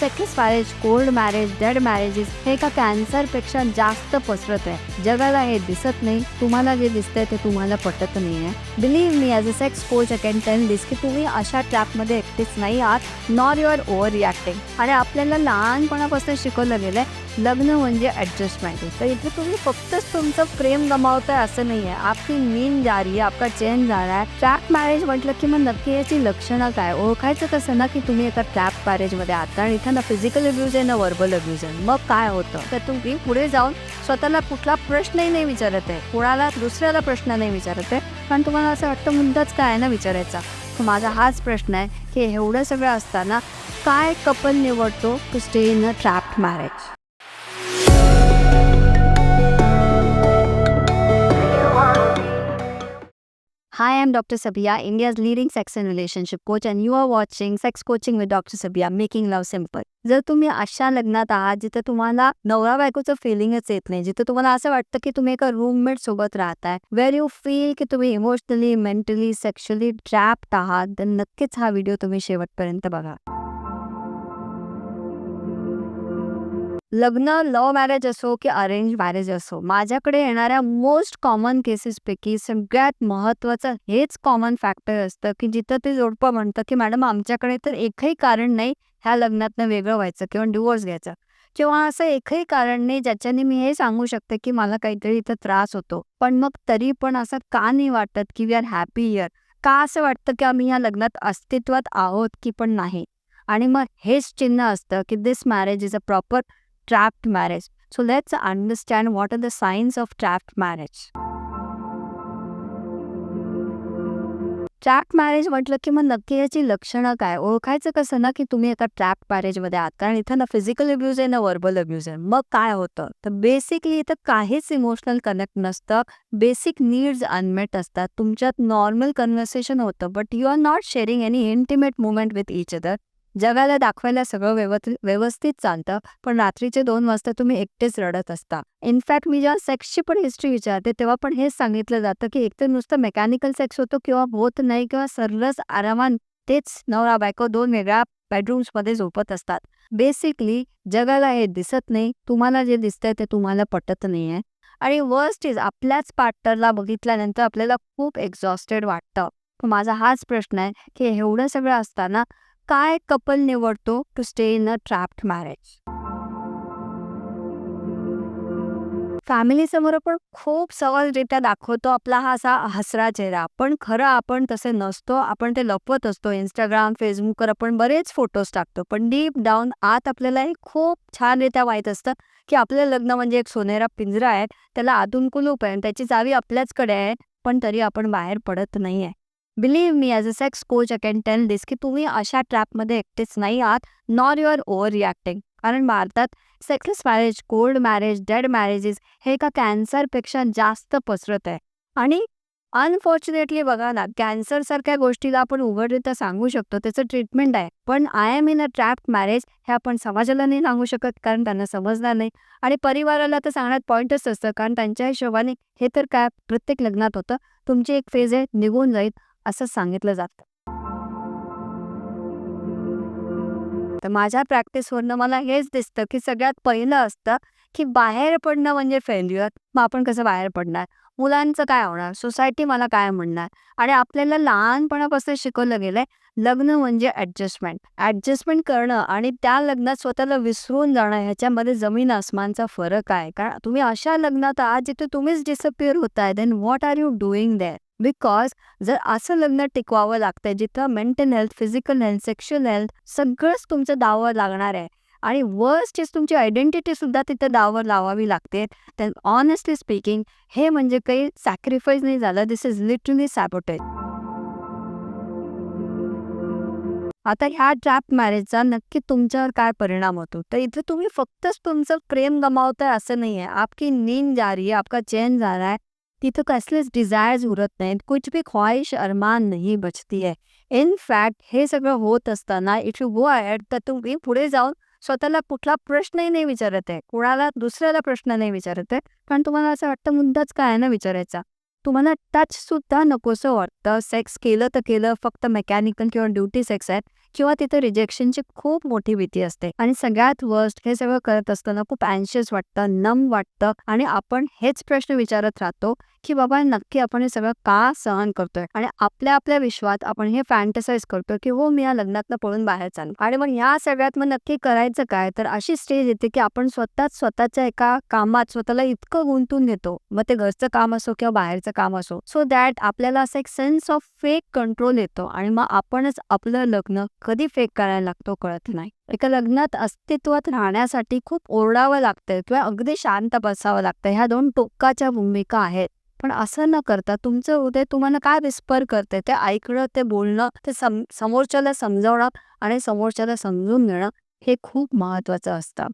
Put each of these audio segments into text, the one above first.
Sex marriage cold marriage dead marriages हे एका कॅन्सरपेक्षा जास्त पसरत आहे. जगाला हे दिसत नाही तुम्हाला जे दिसतंय ते तुम्हाला पटत नाही आहे believe me as a sex coach can tell this की तुम्ही अशा ट्रॅपमध्ये एकटेच नाही आहात नॉट युअर ओव्हर रिॲक्टिंग आणि आपल्याला लहानपणापासून शिकवलं गेलं आहे लग्न म्हणजे ॲडजस्टमेंट तर इथे तुम्ही फक्तच तुमचं प्रेम गमावताय असं नाही आहे आपली मीन जा रही आहे आपका चेन जा रहा आहे. ट्रॅप मॅरेज म्हटलं की मग नक्की याची लक्षणं काय? ओळखायचं कसं ना की तुम्ही एका ट्रॅप मॅरेजमध्ये आहात आणि इथं ना फिजिकल अब्यूज आहे ना वर्बल अब्यूज आहे. मग काय होतं? तर तुम्ही पुढे जाऊन स्वतःला कुठला प्रश्नही नाही विचारत आहे. कुणाला दुसऱ्याला प्रश्न नाही विचारत आहे. कारण तुम्हाला असं वाटतं मुद्दाच काय आहे ना विचारायचा? माझा हाच प्रश्न आहे की एवढं सगळं असताना काय कपल निवडतो to stay in a trapped marriage Hi, I'm Dr. Sabia, India's leading sex and relationship coach, and you are watching Sex Coaching with Dr. Sabia, Making Love Simple. जर तुम्ही अशा लग्नात आहात जिथे तुम्हाला नवरा बायकोचं फिलिंगच येत नाही जिथे तुम्हाला असं वाटतं की तुम्ही एका रूममेट सोबत राहताय वेर यू फील की तुम्ही इमोशनली मेंटली सेक्शुअली ट्रॅप्ड आहात तर नक्कीच हा व्हिडिओ तुम्ही शेवटपर्यंत बघा लग्न लव्ह मॅरेज असो की अरेंज मॅरेज असो माझ्याकडे येणाऱ्या मोस्ट कॉमन केसेसपैकी सगळ्यात महत्त्वाचं हेच कॉमन फॅक्टर असतं की जिथं ते जोडपं म्हणतं की मॅडम आमच्याकडे तर एकही कारण नाही ह्या लग्नातनं वेगळं व्हायचं किंवा डिवोर्स घ्यायचा. किंवा असं एकही कारण नाही ज्याच्याने मी हे सांगू शकते की मला काहीतरी इथं त्रास होतो. पण मग तरी पण असं का नाही वाटत की वी आर हॅपी इयर का असं वाटतं की आम्ही ह्या लग्नात अस्तित्वात आहोत की पण नाही? आणि मग हेच चिन्ह असतं की this marriage is a proper trapped marriage. So let's understand what are the signs of trapped marriage. Trap marriage म्हटलं की मग नक्की याची लक्षणं काय? ओळखायचं कसं ना की तुम्ही एका ट्रॅप मॅरेजमध्ये आहात. कारण इथं ना फिजिकल अब्यूज आहे ना वर्बल अब्यूज आहे. मग काय होतं? तर बेसिकली इथं काहीच इमोशनल कनेक्ट नसतं. बेसिक नीड्स अनमेट असतात. तुमच्यात नॉर्मल कन्व्हर्सेशन होतं but you are not sharing any intimate moment with each other जगाला दाखवायला सगळं व्यवस्थित चालतं पण रात्रीचे दोन वाजता तुम्ही एकटेच रडत असता. इनफॅक्ट मी जेव्हा सेक्सची पण हिस्ट्री विचारते तेव्हा पण हेच सांगितलं जातं की एकतर नुसतं मेकॅनिकल सेक्स होतो किंवा होत नाही किंवा सर्वच आरामान तेच नवरा बायको दोन वेगळ्या बेडरूम्समध्ये झोपत असतात. बेसिकली जगाला हे दिसत नाही तुम्हाला जे दिसतंय ते तुम्हाला पटत नाही आहे आणि वर्स्ट इज आपल्याच पार्टनरला बघितल्यानंतर आपल्याला खूप एक्झॉस्टेड वाटतं. माझा हाच प्रश्न आहे की एवढं सगळं असताना काय कपल निवडतो to stay in a trapped marriage family समोर आपण खूप सहजरित्या दाखवतो आपला हा असा हसरा चेहरा. पण खरं आपण तसे नसतो आपण ते लपवत असतो. इंस्टाग्राम फेसबुकवर आपण बरेच फोटोज टाकतो. पण डीप डाऊन आत आपल्याला हे खूप छानरित्या माहीत असतं की आपलं लग्न म्हणजे एक सोनेरा पिंजरा आहे. त्याला आतून कुलूप आहे त्याची चावी आपल्याचकडे आहे पण तरी आपण बाहेर पडत नाही आहे believe me as a sex coach can tell this की तुम्ही अशा ट्रॅपमध्ये एकटेच नाही आहात. नॉट युअर ओव्हर रिॲक्टिंग कारण भारतात sexless marriage cold marriage dead marriages हे एका कॅन्सरपेक्षा जास्त पसरत आहे. आणि अनफॉर्च्युनेटली बघा ना कॅन्सरसारख्या गोष्टीला आपण उघडरित्या सांगू शकतो त्याचं ट्रीटमेंट आहे. पण I am in a trap marriage हे आपण समाजाला नाही सांगू शकत कारण त्यांना समजणार नाही. आणि परिवाराला तर सांगण्यात पॉईंटच असतं कारण त्यांच्या हिशोबाने हे तर काय प्रत्येक लग्नात होतं. तुमची एक फेज आहे निघून जाईल. असं सांगितलं जातं. तर माझ्या प्रॅक्टिसवरनं मला हेच दिसतं की सगळ्यात पहिलं असतं की बाहेर पडणं म्हणजे फेल्युअर मग आपण कसं बाहेर पडणार? मुलांचं काय होणार? सोसायटी मला काय म्हणणार? आणि आपल्याला लहानपणापासून शिकवलं गेलंय? लग्न म्हणजे ॲडजस्टमेंट ॲडजस्टमेंट करणं आणि त्या लग्नात स्वतःला विसरून जाणं ह्याच्यामध्ये जमीन आसमानचा फरक आहे. कारण तुम्ही अशा लग्नात आहात जिथे तुम्हीच डिसअपिअर होताय. Then what are you doing there because जर असं लग्न टिकवावं लागतंय जिथं mental health physical health sexual health सगळंच तुमचं दावं लागणार आहे. आणि वर्स्ट इज तुमची आयडेंटिटी सुद्धा तिथं दावर लावावी लागते. तर ऑनेस्टली स्पीकिंग हे म्हणजे काही सॅक्रिफाईस नाही झालं. दिस इज लिटरली सॅबोटेज आता ह्या ट्रॅप मॅरेजचा नक्की तुमच्यावर काय परिणाम होतो? तर इथे तुम्ही फक्तच तुमचं प्रेम गमावताय असं नाही आहे आपकी नींद जा रही है आपका चैन जा रहा है. तिथं कसलेच डिझायर्स उरत नाहीत. कुछ भी ख्वाहिश अरमान नाही बचती आहे इन फॅक्ट हे सगळं होत असताना इफ यू गो अहेड तर तुम्ही पुढे जाऊन स्वतःला कुठला प्रश्नही नाही विचारत आहे. कुणाला दुसऱ्याला प्रश्न नाही विचारत आहे. कारण तुम्हाला असं वाटतं मुद्दाच काय आहे ना विचारायचा? तुम्हाला टच सुद्धा नकोसं वाटतं. सेक्स केलं तर केलं फक्त मेकॅनिकल किंवा ड्युटी सेक्स आहेत. किंवा तिथं रिजेक्शनची खूप मोठी भीती असते. आणि सगळ्यात वर्स्ट हे सगळं करत असताना खूप अँशियस वाटतं नम वाटतं. आणि आपण हेच प्रश्न विचारत राहतो की बाबा नक्की आपण हे सगळं का सहन करतोय? आणि आपल्या आपल्या विश्वात आपण हे फॅन्टसाइज करतोय की हो मी या लग्नातनं पळून बाहेर चालू आणि मग ह्या सगळ्यात मग नक्की करायचं काय? तर अशी स्टेज येते की आपण स्वतःच स्वतःच्या एका कामात स्वतःला इतकं गुंतून घेतो. मग ते घरचं काम असो किंवा बाहेरचं काम असो. सो दॅट आपल्याला असं एक सेन्स ऑफ फेक कंट्रोल येतो. आणि मग आपणच आपलं लग्न कधी फेक करायला लागतो कळत नाही. एका लग्नात अस्तित्वात राहण्यासाठी खूप ओरडावं लागतं किंवा अगदी शांत बसावं लागतं ह्या दोन टोकाच्या भूमिका आहेत. पण असं न करता तुमचं हृदय तुम्हाला काय विस्पर करते ते ऐकणं ते बोलणं ते सम समोरच्याला समजावणं आणि समोरच्याला समजून घेणं हे खूप महत्वाचं असतं.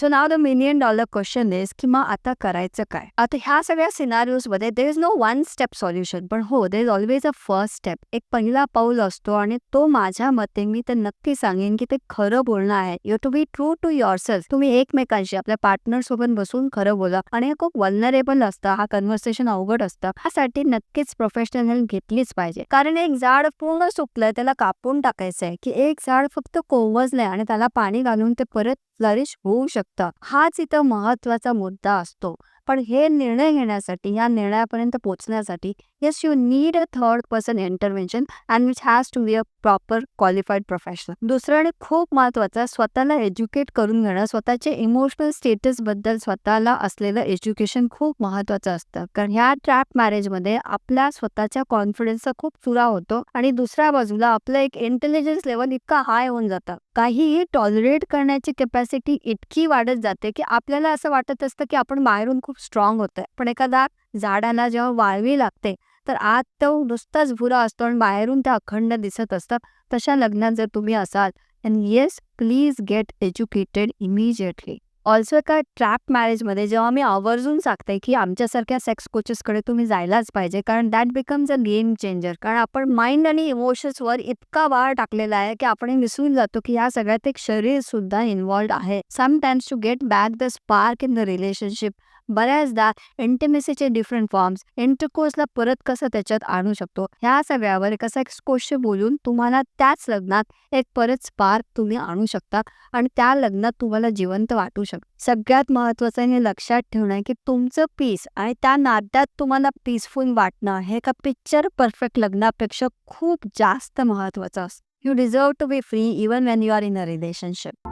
So now the million dollar question is की मग आता करायचं काय? आता ह्या सगळ्या सिनारिओजमध्ये there is no one step solution पण हो there is always a first step एक पहिला पाऊल असतो आणि तो माझ्या मते मी ते नक्की सांगेन की ते खरं बोलणं आहे. You to be true to yourself तुम्ही एकमेकांशी आपल्या पार्टनर सोबत बसून खरं बोला. आणि हे खूप वल्नरेबल असतं. हा कन्व्हर्सेशन अवघड असतं. ह्यासाठी नक्कीच प्रोफेशनल हेल्प घेतलीच पाहिजे. कारण एक झाड पूर्ण सुकलंय त्याला कापून टाकायचं आहे की एक झाड फक्त कोवजलंय आणि त्याला पाणी घालून ते परत फ्लरिश होऊ शकतं. हाच इथं महत्त्वाचा मुद्दा असतो. पण हे निर्णय घेण्यासाठी या निर्णयापर्यंत पोहोचण्यासाठी yes you need a third person intervention and which has to be a proper qualified professional दुसरं आणि खूप महत्वाचं स्वतःला एज्युकेट करून घेणं. स्वतःचे इमोशनल स्टेटसबद्दल स्वतःला असलेलं एज्युकेशन खूप महत्वाचं असतं. कारण ह्या ट्रॅप मॅरेजमध्ये आपल्या स्वतःच्या कॉन्फिडन्सचा खूप चुरा होतो आणि दुसऱ्या बाजूला आपलं एक इंटेलिजन्स लेवल इतका हाय होऊन जातं. काहीही टॉलरेट करण्याची कॅपॅसिटी इतकी वाढत जाते की आपल्याला असं वाटत असतं की आपण बाहेरून खूप स्ट्रॉंग होतं पण एखादा झाडाला जेव्हा वाळवी लागते तर आत तो नुसताच भुरा असतो आणि बाहेरून त्या अखंड दिसत असतात तशा लग्नात जर तुम्ही असाल and yes please get educated immediately also एका ट्रॅप मॅरेजमध्ये जेव्हा मी आवर्जून सांगते की आमच्यासारख्या सेक्स कोचेसकडे तुम्ही जायलाच पाहिजे कारण that becomes a game changer कारण आपण माइंड आणि इमोशन्सवर इतका वार टाकलेला आहे की आपण विसरून जातो की या सगळ्यात एक शरीर सुद्धा इन्वॉल्ड आहे. Sometimes to get back the spark in the relationship बऱ्याचदा इंटिमेसीचे डिफरंट फॉर्म्स इंटरकोर्सला परत कसं त्याच्यात आणू शकतो? ह्या सगळ्यावर कसा असा एक स्कोश बोलून तुम्हाला त्याच लग्नात एक परत स्पार्क तुम्ही आणू शकता आणि त्या लग्नात तुम्हाला जिवंत वाटू शकतं सगळ्यात महत्वाचं हे लक्षात ठेवणं आहे की तुमचं पीस आणि त्या नात्यात तुम्हाला पीसफुल वाटणं हे एका पिक्चर परफेक्ट लग्नापेक्षा खूप जास्त महत्वाचं असतं. You deserve to be free even when you are in a relationship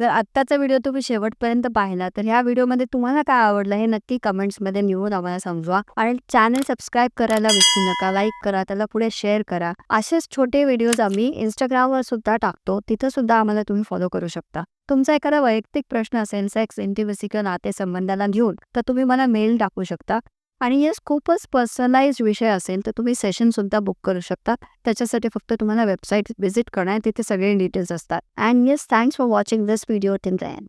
जर आत्ताचा व्हिडिओ तुम्ही शेवटपर्यंत पाहिला तर ह्या व्हिडिओमध्ये तुम्हाला काय आवडलं हे नक्की कमेंट्समध्ये लिहून आम्हाला समजवा. आणि चॅनल सबस्क्राईब करायला विसरू नका लाईक करा त्याला पुढे शेअर करा. असेच छोटे व्हिडिओज आम्ही इंस्टाग्रामवर सुद्धा टाकतो तिथं सुद्धा आम्हाला तुम्ही फॉलो करू शकता. तुमचा एखादा वैयक्तिक प्रश्न असेल सेक्स इंटिमेसी किंवा नातेसंबंधाला घेऊन तर तुम्ही मला मेल टाकू शकता. आणि येस खूपच पर्सनलाइज विषय असेल तर तुम्ही सेशनसुद्धा बुक करू शकता. त्याच्यासाठी फक्त तुम्हाला वेबसाईट व्हिजिट करणं आहे तिथे सगळे डिटेल्स असतात. And yes thanks for watching this video till the end